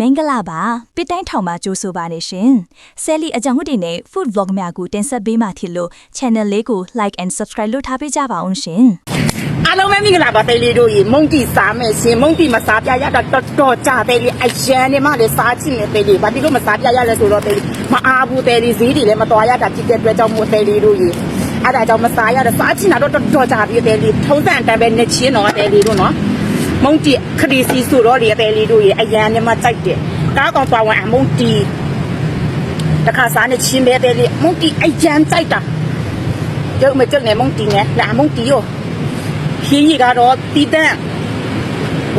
မင်္ဂလာပါပစ်တိုင်းထောင်မှာကြိုးဆိုပါနေရှင်ဆယ်လီအကြောင်းဟုတ်တွေနဲ့ food vlog များကိုတင်ဆက်ပေးမှဖြစ်လို့ channel လေးကို like and subscribe လုပ်ထားပေးကြပါအောင်ရှင်အားလုံးပဲမိဂလာပါတဲလေးတို့ရေမုန်တီစားမယ်ရှင်မုန်တီမစားပြရတာတော်တော်ကြာတဲလေးအရန်နေမှလည်းစားချင်တယ်တဲလေးဘာဒီလိုမစားပြရလဲဆိုတော့တဲလေးမအားဘူးတဲလေးဈေးတွေလည်းမတော်ရတာဖြစ်တဲ့အတွက်ကြောင့်မို့တဲလေးတို့ရေအဲ့ဒါကြောင့်မစားရတော့စားချင်တာတော့တော်တော်ကြာပြီတဲလေးထုံးစံတန်ပဲနေချင်းတော့တဲလေးတို့နော် မုန်တီခရီစီဆိုတော့ဒီတဲလေးတို့ရေအရန်နေမှကြိုက်တယ်ကားကောင်ပါဝင်အမုန်တီတခါစားနေချင်းပဲတဲလေးမုန်တီအရန်ကြိုက်တာကျုပ်မကျုပ်နဲ့မုန်တီနဲ့လာမုန်တီရောခင်းကြီးကတော့တီးတန့်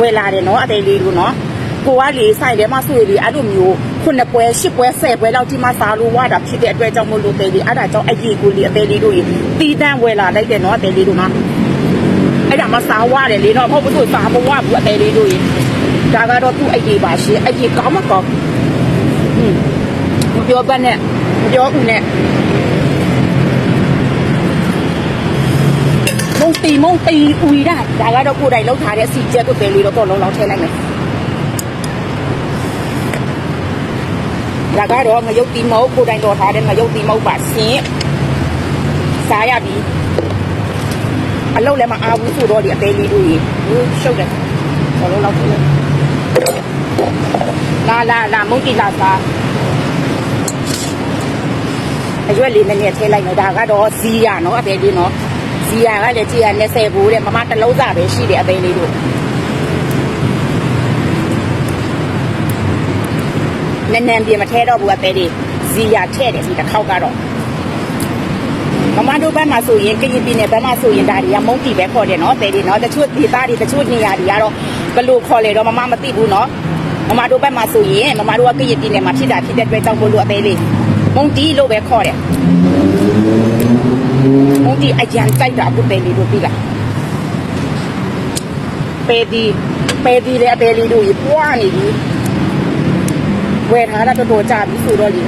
ဝယ်လာတယ်နော်အသေးလေးကိုနော်ကိုကလေဆိုင်ထဲမှာဆိုရလေအဲ့လိုမျိုးခုနှစ်ပွဲရှစ်ပွဲဆယ်ပွဲလောက်ဒီမှာစားလို့ဝါတာဖြစ်တဲ့အတွက်ကြောင့်မလို့သေးလေးအဲ့ဒါကြောင့်အကြီးကိုလေအသေးလေးတို့ရေတီးတန့်ဝယ်လာလိုက်တယ်နော်အသေးလေးတို့မှာ အဲ့ဒါမှစားဝရတယ်လေနော်မဟုတ်ဘူးစားမဝဘူးအသေးလေးတို့ရေဒါကတော့သူ့အကြီးပါရှင်အကြီးကောင်းမကောင်းဟင်းမပြောပတ်နဲ့မပြောဦးနဲ့မုံတီမုံတီဦးရဒါကတော့ကိုယ်တိုင်လောက်ထားတဲ့အစီကျက်ကိုပဲလေးတော့တော့လုံးလောက်ထည့်လိုက်မယ်ဒါကတော့ငရုတ်တီမုံကိုယ်တိုင်တော်ထားတဲ့ငရုတ်တီမုံပါရှင်စားရပြီ အလုံးလည်းမအားဘူးဆိုတော့ဒီအသေးလေးတို့ရေဟိုရှုပ်တယ်တော့လုံးလောက်ထည့်လိုက်လာလာလာမုံတီလာစားအရွက်လေးနည်းနည်းထည့်လိုက်မယ်ဒါကတော့ဇီးရနော်အသေးလေးနော်ဇီယာကလည်းကြည်ရ20ဘူးတဲ့မမတစ်လုံးစားပဲရှိတယ်အသိလေးတို့နန်းနန်းပြင်မထဲတော့ဘူးအသေးလေးဇီယာထဲ့တယ်ဒီတစ်ခေါက်ကတော့ မမတို့ဘက်မှာဆိုရင်ကရင်ပြည်နယ်ဘက်မှာဆိုရင်ဒါတွေကမုံတီပဲခေါ်တယ်နော်တဲ့ဒီနော်တချို့ဒေသတွေတချို့နေရာတွေကတော့ဘယ်လိုခေါ်လဲတော့မမမသိဘူးနော်မမတို့ဘက်မှာဆိုရင်မမတို့ကကရင်ပြည်နယ်မှာဖြစ်တာဖြစ်တဲ့အတွက်ကြောင့်ဘလို့အသေးလေးမုံတီလို့ပဲခေါ်တယ်မုန်တီအကြံကြိုက်တာအခုပဲလေးတို့ပြီလားပဲဒီပဲဒီလည်းအပဲလေးတို့ကြီးပွားနေပြီဝယ်ထားတာတော်တော်ကြာပြီဆိုတော့လေ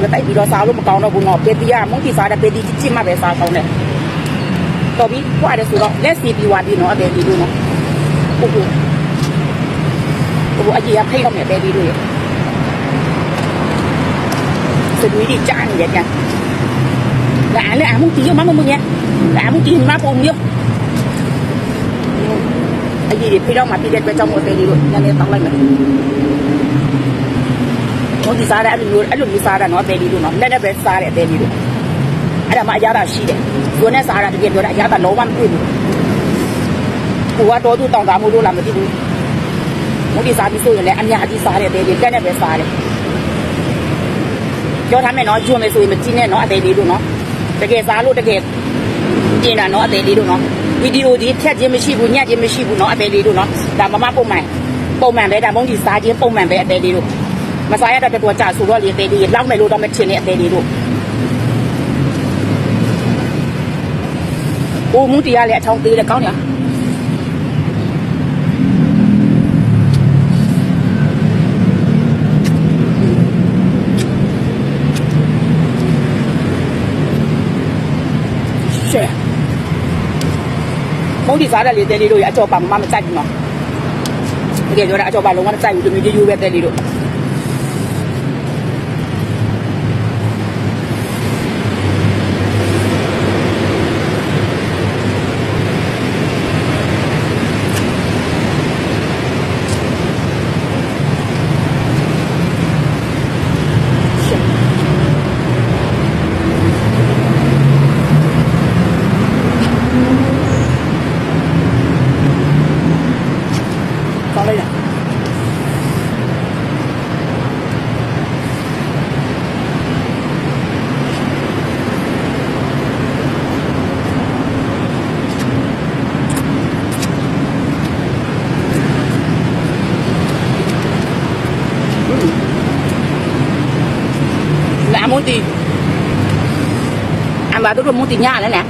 ပွားပြီဆိုတော့တိုက်ပြီးတော့စားလို့မကောင်းတော့ဘူးနော်ပဲဒီကမုန်တီစားတဲ့ပဲဒီချစ်မှပဲစားကောင်းတယ်တော်ပြီပွားတယ်ဆိုတော့လက်စီပြီးွားပြီနော်အပဲလေးတို့နော်ဟုတ်ဟုတ်ဟိုအကြီးကဖိတ်တော့မယ်ပဲဒီတို့ရေစတွေးတွေကြားနေတယ်ကြ။လာလေအမှုတီးမမမငယ်။လာမှုတီးမပုံ မျိုး။အကြီးတွေဖိတော့မှတီးတဲ့အတွက်ကြောင့်မို့တယ်ဒီလိုညနေတောင်းလိုက်မယ်။ဟိုဒီစားတဲ့အဲ့လိုအဲ့လိုမျိုးစားတာနော်တယ်ဒီလိုနော်လက်နဲ့ပဲစားတဲ့အတယ်ဒီလို။အဲ့ဒါမှအရသာရှိတယ်။ဇွန်နဲ့စားတာတကယ်ပြောတာအရသာလုံးဝမတွေ့ဘူး။ကိုကတော့သူ့တောင်းတာမို့လို့လားမသိဘူး။ဟိုဒီစားပြီးဆိုရင်လည်းအများကြီးစားတဲ့အတယ်ဒီလက်နဲ့ပဲစားတယ်။ပြောထားမယ်နော်ကျွန်းမယ်ဆိုရင်မကြည့်နဲ့နော်အသေးလေးတို့နော်တကယ်စားလို့တကယ်ကျင်တာနော်အသေးလေးတို့နော်ဗီဒီယိုဒီဖြတ်ခြင်းမရှိဘူးညက်ခြင်းမရှိဘူးနော်အသေးလေးတို့နော်ဒါမမပုံမှန်ပုံမှန်ပဲဒါမုန်းဒီစားခြင်းပုံမှန်ပဲအသေးလေးတို့ မစားရတဲ့တော်ကြာဆိုတော့လေအသေးလေးလောက်မယ်လို့တော့မထင်နဲ့အသေးလေးတို့ဟိုမူတီရလေအချောင်းသေးတယ်ကောင်းညာရှယ်မုန်းဒီစားတဲ့လေတဲလေးတို့ရအကြော်ပါမမမကြိုက်ဘူးနော်တကယ်ပြောတာအကြော်ပါလုံးဝမကြိုက်ဘူးသူမျိုးရိုးရိုးပဲတဲလေးတို့ muốn đi anh bà tôi muốn tiền nhà nữa nè.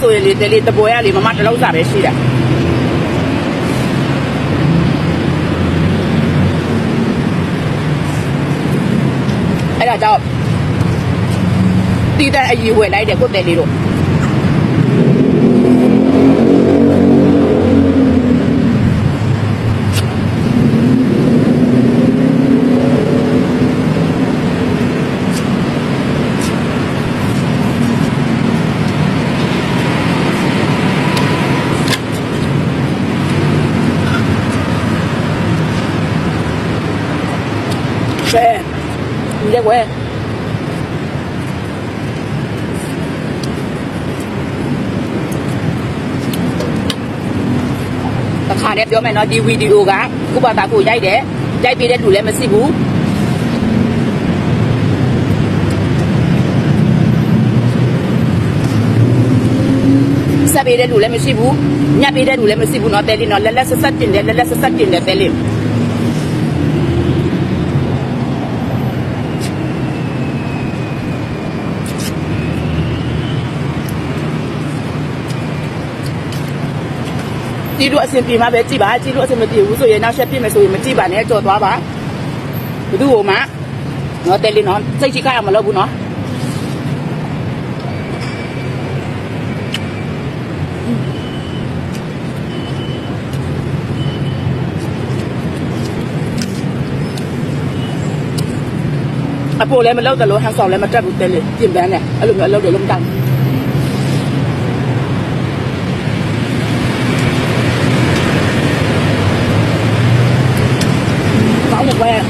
ဆိုရင်လေတယ်လေတပွဲရလေမမတစ်လုံးစားပဲရှိတာအဲ့ဒါကြောင့်တီးတဲ့အကြီးဝယ်လိုက်တယ်ကိုယ်တယ်လေးတို့ ကဲဒီရက်ွယ်တခါတည်းပြောမယ်နော်ဒီဗီဒီယိုကကုပတာကိုရိုက်တယ်ရိုက်ပေးတဲ့လူလည်းမရှိဘူးဆက်ပေးတဲ့လူလည်းမရှိဘူးညက်ပေးတဲ့လူလည်းမရှိဘူးเนาะတဲလေးเนาะလက်လက်ဆက်ဆက်တင်တယ်လက်လက်ဆက်ဆက်တင်တယ်တဲလေး ကြည့်လို့အဆင်ပြေမှာပဲကြည့်ပါကြည့်လို့အဆင်မပြေဘူးဆိုရင်နောက်ဆက်ပြစ်မယ်ဆိုရင်မကြည့်ပါနဲ့ကြော်သွားပါဘသူ့ဟိုမှာနော်တယ်လီနော်စိတ်ချိခိုင်းအောင်မလုပ်ဘူးနော်အပေါ်လည်းမလောက်တယ်လို့ဟန်ဆောင်လည်းမတက်ဘူးတယ်လေပြင်ပန်းနဲ့အဲ့လိုမျိုးအလုပ်တွေလုံးတန်းကောင်းတယ်ကွယ်အရန်ကောင်းတ ယ်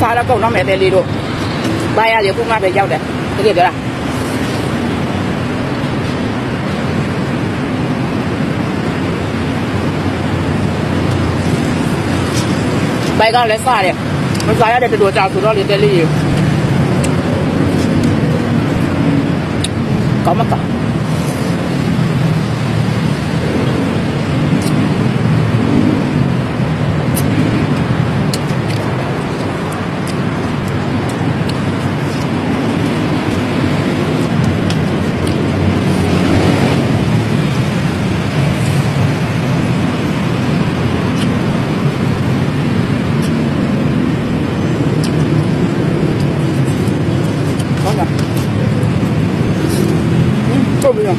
စားတော့ကောင်းတော့မယ်တယ်လေးတို့ဘာရလေခုမှပဲရောက်တယ်တကယ်ပြောလားဘိုင်ကလည်းစားတယ်မစားရတဲ့တော်ကြာဆိုတော့လေတယ်လေးရေကောင်းမကောင်း ကောင်းလားဟင်းတော့ပြီလား